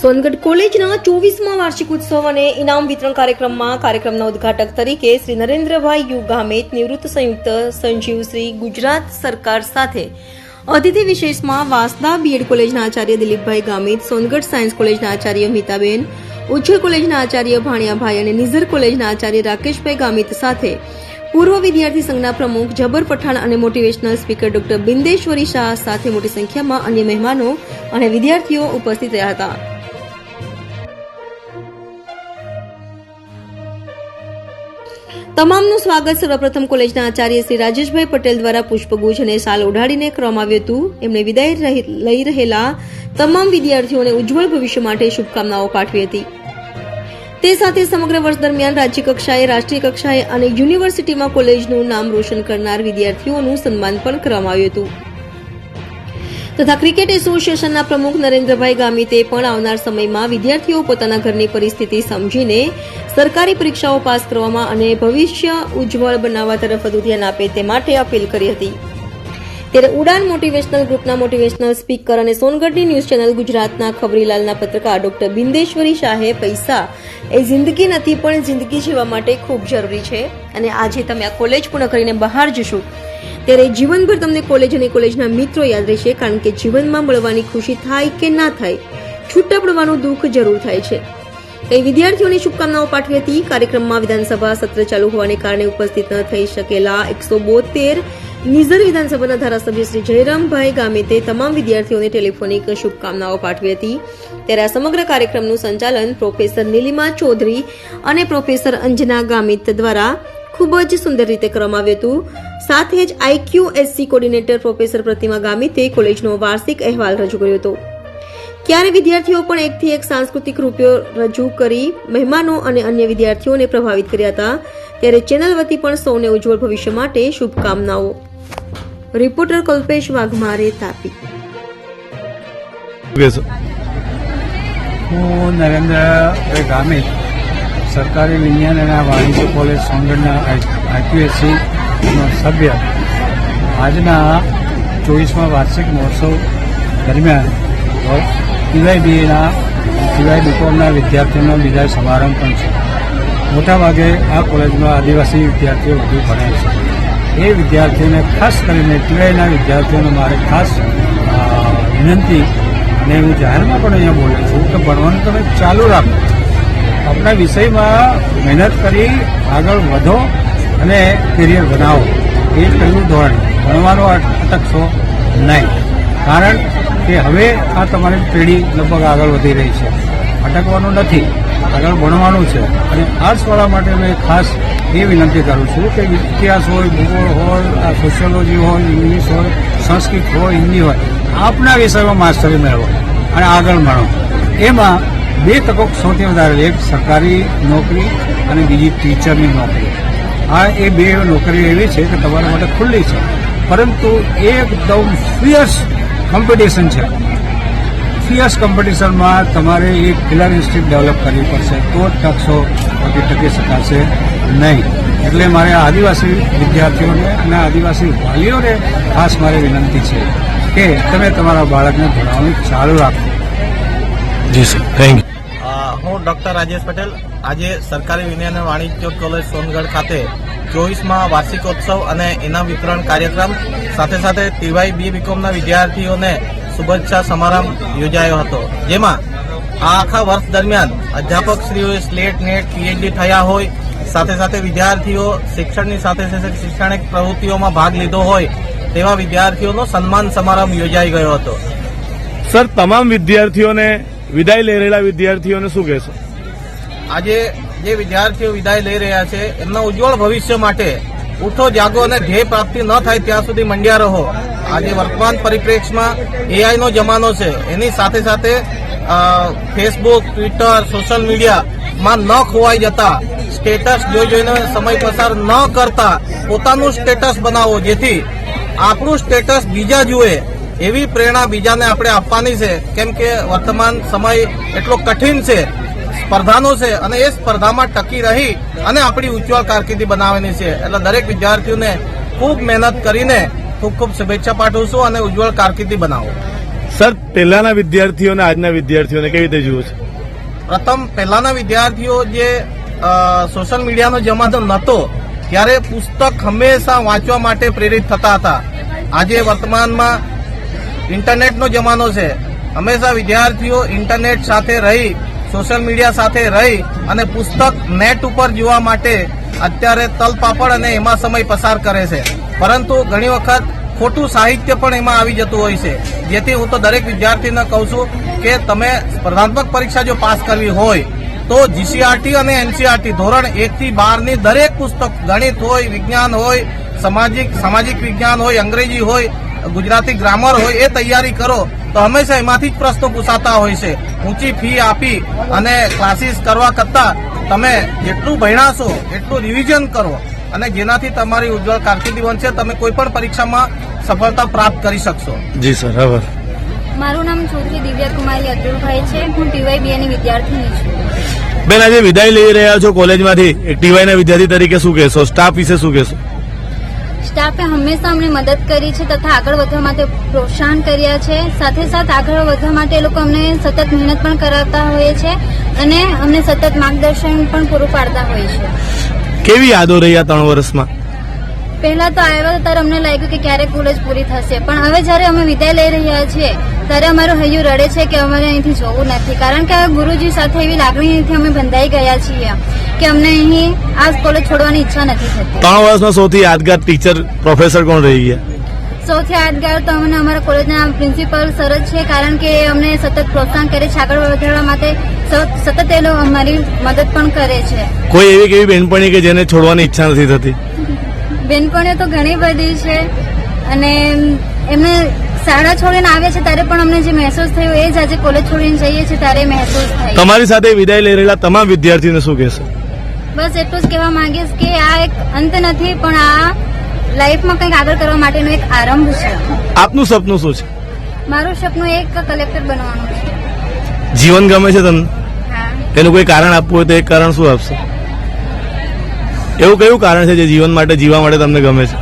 સોનગઢ કોલેજના ચોવીસમાં વાર્ષિક ઉત્સવ અને ઇનામ વિતરણ કાર્યક્રમમાં કાર્યક્રમના ઉદ્ઘાટક તરીકે શ્રી નરેન્દ્રભાઈ યુ ગામેત નિવૃત્ત સંયુક્ત સંજીવ શ્રી ગુજરાત સરકાર સાથે. અતિથિ વિશેષમાં વાસદા બીએડ કોલેજના આચાર્ય દિલીપભાઈ ગામિત, સોનગઢ સાયન્સ કોલેજના આચાર્ય મિતાબેન ઉચ્છલ કોલેજના આચાર્ય ભાણિયાભાઈ અને નિઝર કોલેજના આચાર્ય રાકેશભાઈ ગામિત સાથે. પૂર્વ વિદ્યાર્થી સંઘના પ્રમુખ જબર પઠાણ અને motivational speaker doctor Bindeshwari Shah સાથે મોટી સંખ્યામાં અન્ય મહેમાનો અને વિદ્યાર્થીઓ ઉપસ્થિત રહ્યા હતા. તમામનું સ્વાગત સર્વપ્રથમ કોલેજના આચાર્ય શ્રી રાજેશભાઈ પટેલ દ્વારા પુષ્પગુચ્છ અને શાલ ઉઢાડીને કરવામાં આવ્યું હતું. એમણે વિદાય લઈ રહેલા તમામ વિદ્યાર્થીઓને ઉજ્જવળ ભવિષ્ય માટે શુભકામનાઓ પાઠવી હતી. તે સાથે સમગ્ર વર્ષ દરમિયાન રાજ્ય કક્ષાએ, રાષ્ટ્રીય કક્ષાએ અને યુનિવર્સિટીમાં કોલેજનું નામ રોશન કરનાર વિદ્યાર્થીઓનું સન્માન પણ કરવામાં આવ્યું હતું. તથા ક્રિકેટ એસોસિએશનના પ્રમુખ નરેન્દ્રભાઈ ગામિતે પણ આવનાર સમયમાં વિદ્યાર્થીઓ પોતાના ઘરની પરિસ્થિતિ સમજીને સરકારી પરીક્ષાઓ પાસ કરવામાં અને ભવિષ્ય ઉજ્જવળ બનાવવા તરફ વધુ ધ્યાન આપે તે માટે અપીલ કરી હતી. ત્યારે ઉડાન મોટિવેશનલ ગ્રુપના મોટિવેશનલ સ્પીકર અને સોનગઢની ન્યૂઝ ચેનલ ગુજરાતના ખબરીલાલના પત્રકાર ડોક્ટર બિંદેશ્વરી શાહે પૈસા એ જિંદગી નથી પણ જિંદગી જીવવા માટે ખૂબ જરૂરી છે. અને આજે તમે આ કોલેજ પૂર્ણ કરીને બહાર જશો. ત્યારે જીવનભર તમને કોલેજ અને કોલેજના મિત્રો યાદ રહેશે, કારણ કે જીવનમાં મળવાની ખુશી થાય કે ના થાય, છૂટા પડવાનું દુઃખ જરૂર થાય છે. કઈ વિદ્યાર્થીઓને શુભકામનાઓ પાઠવી હતી. કાર્યક્રમમાં વિધાનસભા સત્ર ચાલુ હોવાને કારણે ઉપસ્થિત ન થઈ શકેલા એકસો બોતેર નિઝર વિધાનસભાના ધારાસભ્ય શ્રી જયરામભાઈ ગામિતે તમામ વિદ્યાર્થીઓને ટેલિફોનિક શુભકામનાઓ પાઠવી હતી. ત્યારે આ સમગ્ર કાર્યક્રમનું સંચાલન પ્રોફેસર નીલિમા ચૌધરી અને પ્રોફેસર અંજના ગામિત દ્વારા ખૂબ જ સુંદર રીતે કરવામાં આવ્યું હતું. સાથે જ આઈક્યુ એસસી કોર્ડિનેટર પ્રોફેસર પ્રતિમા ગામિતે કોલેજનો વાર્ષિક અહેવાલ રજૂ કર્યો હતો. ક્યારે વિદ્યાર્થીઓ પણ એકથી એક સાંસ્કૃતિક રૂપિયો રજૂ કરી મહેમાનો અને અન્ય વિદ્યાર્થીઓને પ્રભાવિત કર્યા હતા ત્યારે ચેનલ વતી પણ સૌને ઉજ્જવળ ભવિષ્ય માટે શુભકામનાઓ. રિપોર્ટર કલ્પેશ વાઘમારે તાપી. હું નરેન્દ્ર ગામિત સરકારી વિજ્ઞાન અને વાણિજ્ય કોલેજ સોનગઢના આઈપીએસસી નો સભ્ય આજના ચોવીસમાં વાર્ષિક મહોત્સવ દરમિયાન પીવાયબીએના, પીવાય બીકોમના વિદ્યાર્થીઓનો વિદાય સમારંભ પણ છે. મોટાભાગે આ કોલેજમાં આદિવાસી વિદ્યાર્થીઓ વધુ ભણે છે. એ વિદ્યાર્થીઓને ખાસ કરીને ટીવાયના વિદ્યાર્થીઓને મારે ખાસ વિનંતી અને હું જાહેરમાં પણ અહીંયા બોલું છું કે ભણવાનું તમે ચાલુ રાખો. આપણા વિષયમાં મહેનત કરી આગળ વધો અને કેરિયર બનાવો. એ જ પહેલું ધોરણ. ભણવાનો અટકશો નહીં. કારણ કે હવે આ તમારી પેઢી લગભગ આગળ વધી રહી છે. અટકવાનું નથી. આગળ ભણવાનું છે. અને આ સ્વાળા માટે મેં ખાસ એ વિનંતી કરું છું કે ઇતિહાસ હોય, ભૂગોળ હોય સોશિયોલોજી હોય ઇંગ્લિશ હોય, સંસ્કૃત હોય, હિન્દી હોય, આપના વિષયમાં માસ્ટરી મેળવો અને આગળ ભણો. એમાં બે તકો સૌથી વધારે એક સરકારી નોકરી અને બીજી ટીચરની નોકરી. આ એ બે નોકરીઓ એવી છે કે તમારા માટે ખુલ્લી છે. પરંતુ એકદમ ફિયર્સ કોમ્પિટિશન છે. ફિયર્સ કોમ્પિટિશનમાં તમારે એક કિલર ઇન્સ્ટિટ્યૂટ ડેવલપ કરવી પડશે. તો ટકશો બાકી ટકી શકાશે નહીં. એટલે મારે આદિવાસી વિદ્યાર્થીઓને અને આદિવાસી વાલીઓને ખાસ મારી વિનંતી છે કે તમે તમારા બાળકને ભણાવવાનું ચાલુ રાખો. જી સર થેન્ક યુ હું ડોક્ટર રાજેશ પટેલ. આજે સરકારી વિજ્ઞાન અને વાણિજ્ય કોલેજ સોનગઢ ખાતે ચોવીસમાં વાર્ષિકોત્સવ અને ઇનામ વિતરણ કાર્યક્રમ સાથે સાથે ટીવાય બી બીકોમના વિદ્યાર્થીઓને શુભેચ્છા સમારંભ યોજાયો હતો. જેમાં આ આખા વર્ષ દરમિયાન અધ્યાપકશ્રીઓએ સ્લેટ નેટ પીએચડી થયા હોય સાથે સાથે વિદ્યાર્થીઓ શિક્ષણની સાથે સાથે શૈક્ષણિક પ્રવૃત્તિઓમાં ભાગ લીધો હોય તેવા વિદ્યાર્થીઓનો સન્માન સમારંભ યોજાઈ ગયો હતો. સર તમામ વિદ્યાર્થીઓને વિદાય લઈ રહેલા વિદ્યાર્થીઓને શું કહેશો? આજે જે વિદ્યાર્થીઓ વિદાય લઈ રહ્યા છે, એમના ઉજ્જવળ ભવિષ્ય માટે ઉઠો, જાગો અને ધ્યેય પ્રાપ્તિ ન થાય ત્યાં સુધી મંડ્યા રહો. આજે વર્તમાન પરિપ્રેક્ષમાં એઆઈનો જમાનો છે. એની સાથે સાથે ફેસબુક ટ્વિટર સોશિયલ મીડિયામાં ન ખોવાઈ જતા સ્ટેટસ જોઈ જોઈને સમય પસાર ન કરતા પોતાનું સ્ટેટસ બનાવો, જેથી આપણું સ્ટેટસ બીજા જુએ. એવી પ્રેરણા બીજાને આપણે આપવાની છે કેમ કે વર્તમાન સમય એટલો કઠિન છે સ્પર્ધાનો છે અને એ સ્પર્ધામાં ટકી રહી અને આપણી ઉજ્જવળ કારકિર્દી બનાવવાની છે. એટલે દરેક વિદ્યાર્થીઓને ખૂબ મહેનત કરીને ખૂબ ખૂબ શુભેચ્છા પાઠવું છું અને ઉજ્જવળ કારકિર્દી બનાવો. સર પહેલાના વિદ્યાર્થીઓ અને આજના વિદ્યાર્થીઓને કેવી રીતે જુઓ છો? પ્રથમ પહેલાના વિદ્યાર્થીઓ જે સોશિયલ મીડિયાનો જમાનો નહોતો ત્યારે પુસ્તક હંમેશા વાંચવા માટે પ્રેરિત થતા હતા. આજે વર્તમાનમાં ઇન્ટરનેટનો જમાનો છે. હંમેશા વિદ્યાર્થીઓ ઇન્ટરનેટ સાથે રહી, સોશિયલ મીડિયા સાથે રહી અને પુસ્તક નેટ ઉપર જોવા માટે અત્યારે તલપાપડ અને એમાં સમય પસાર કરે છે. પરંતુ ઘણી વખત ખોટું સાહિત્ય પણ એમાં આવી જતું હોય છે. જેથી હું તો દરેક વિદ્યાર્થીને કહું છું કે તમે સ્પર્ધાત્મક પરીક્ષા જો પાસ કરવી હોય, તો જીસીઆરટી અને એનસીઆરટી ધોરણ એકથી બારની દરેક પુસ્તક ગણિત હોય, વિજ્ઞાન હોય, સામાજિક સામાજિક વિજ્ઞાન હોય, અંગ્રેજી હોય ગુજરાતી ગ્રામર હોય એ તૈયારી કરો તો હંમેશા એમાંથી જ પ્રશ્નો પૂછાતા હોય છે. ઊંચી ફી આપી અને ક્લાસીસ કરવા કરતા તમે જેટલું ભણાશો એટલું રિવિઝન કરો. અને જેનાથી તમારી ઉજ્જવળ કારકિર્દી બનશે તમે કોઈ પણ પરીક્ષામાં સફળતા પ્રાપ્ત કરી શકશો. જી સર હવે મારું નામ ચૌધરી દિવ્યા કુમારી અતુલભાઈ છે. હું ટીવાય બીએની વિદ્યાર્થીની છું. બેન આજે વિદાય લઈ રહ્યા છો કોલેજમાંથી. એક ટીવાયના વિદ્યાર્થી તરીકે શું કહેશો? સ્ટાફ વિશે શું કહેશો? સ્ટાફે હંમેશા અમને મદદ કરી છે તથા આગળ વધવા માટે પ્રોત્સાહન કર્યા છે. સાથે સાથે આગળ વધવા માટે એ લોકો અમને સતત મહેનત પણ કરાવતા હોય છે અને અમને સતત માર્ગદર્શન પણ પૂરું પાડતા હોય છે. કેવી યાદો રહી આ ત્રણ વર્ષમાં? પહેલા તો આવ્યા હતા ત્યારે અમને લાગ્યું કે ક્યારે કોલેજ પૂરી થશે. પણ હવે જ્યારે અમે વિદાય લઈ રહ્યા છીએ ત્યારે અમારું હૈયું રડે છે કે અમારે અહીંથી જવું નથી. કારણ કે હવે ગુરુજી સાથે એવી લાગણીથી અમે બંધાઈ ગયા છીએ કે અમને અહીં આ કોલેજ છોડવાની ઈચ્છા નથી થતી. ત્રણ વર્ષમાં સૌથી યાદગાર ટીચર પ્રોફેસર કોણ રહી ગયા? સૌથી યાદગાર તો અમને અમારા કોલેજના પ્રિન્સિપલ સર જ છે કારણ કે અમને સતત પ્રોત્સાહન કરે છે આગળ વધારવા માટે સતત એ લોકો અમારી મદદ પણ કરે છે. કોઈ એવી કેવી બેનપણી કે જેને છોડવાની ઈચ્છા નથી થતી? બેનપણીઓ તો ઘણી બધી છે અને એમને શાળા છોડીને આવે છે ત્યારે પણ અમને જે મહેસૂસ થયું એ જ આજે કોલેજ છોડીને જઈએ છીએ ત્યારે મહેસૂસ થાય તમારી સાથે વિદાય લઈ રહેલા તમામ વિદ્યાર્થીઓને શું કહેશો? બસ એટલું જ કહેવા માંગીશ કે આ એક અંત નથી પણ આ લાઈફમાં કંઈક આગળ કરવા માટેનો એક આરંભ છે. આપનું સપનું શું છે? મારું સપનું એક કલેક્ટર બનવાનું છે. જીવન ગમે છે તમને? એનું કોઈ કારણ આપવું હોય તો એ કારણ શું આપશો? એવું કયું કારણ છે જે જીવન માટે જીવવા માટે તમને ગમે છે?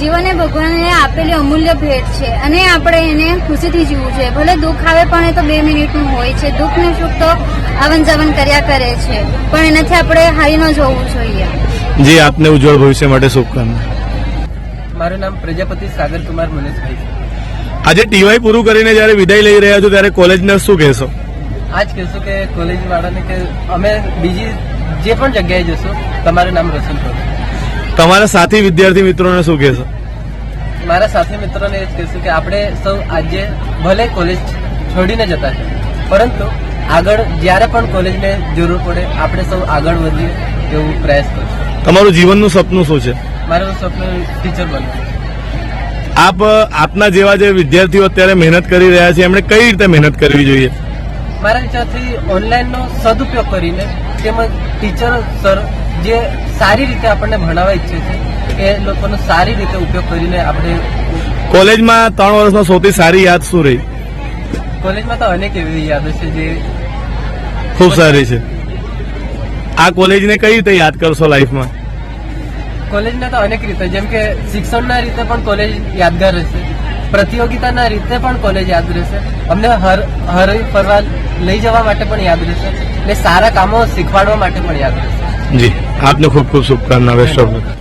જીવન એ ભગવાને આપેલી અમૂલ્ય ભેટ છે અને આપણે એને ખુશીથી જીવવું છે ભલે દુઃખ આવે પણ એ તો બે મિનિટનું હોય છે. દુઃખ ને સુખ તો આવન જાવન કર્યા કરે છે. પણ એનાથી આપણે હારી ન જવું જોઈએ. જે આપને ઉજ્જવળ ભવિષ્ય માટે શુભકામના. મારું નામ પ્રજાપતિ સાગર કુમાર મનીષભાઈ છે. આજે ટીવાય પૂરું કરીને જયારે વિદાય લઈ રહ્યા છો ત્યારે કોલેજને શું કહેશો? આજ કહેશું કે કોલેજ વાળાને કે અમે બીજી જે પણ જગ્યાએ જશું તમારું નામ રોશન કરો. તમારા સાથી વિદ્યાર્થી મિત્રોને શું કહેશો? મારા સાથી મિત્રોને એ જ કહેશું કે આપણે સૌ આજે ભલે કોલેજ છોડીને જતા છે પરંતુ આગળ જ્યારે પણ કોલેજને જરૂર પડે આપણે સૌ આગળ વધીએ એવું પ્રયાસ કરશું. તમારું જીવનનું સપનું શું છે? મારું સપનું ટીચર બનવું આપ આપના જેવા જે વિદ્યાર્થીઓ અત્યારે મહેનત કરી રહ્યા છે એમણે કઈ રીતે મહેનત કરવી જોઈએ? મારા વિચારથી ઓનલાઈનનો સદુપયોગ કરીને તેમજ ટીચર સર જે સારી રીતે આપણને ભણાવવા ઈચ્છે છે એ લોકોનો સારી રીતે ઉપયોગ કરીને આપણે કોલેજમાં ત્રણ વર્ષમાં સૌથી સારી યાદ શું રહી? કોલેજમાં તો અનેક એવી યાદો છે જે ખૂબ સારી છે. આ કોલેજને કઈ રીતે યાદ કરશો લાઈફમાં કોલેજને તો અનેક રીતે જેમ કે શિક્ષણના રીતે પણ કોલેજ યાદગાર રહેશે. પ્રતિયોગિતાના રીતે પણ કોલેજ યાદ રહેશે. અમને હર હરવી ફરવા લઈ જવા માટે પણ યાદ રહેશે ને સારા કામો શીખવાડવા માટે પણ યાદ રહેશે. જી આપને ખૂબ ખૂબ શુભકામના બેસ્ટ ઓફ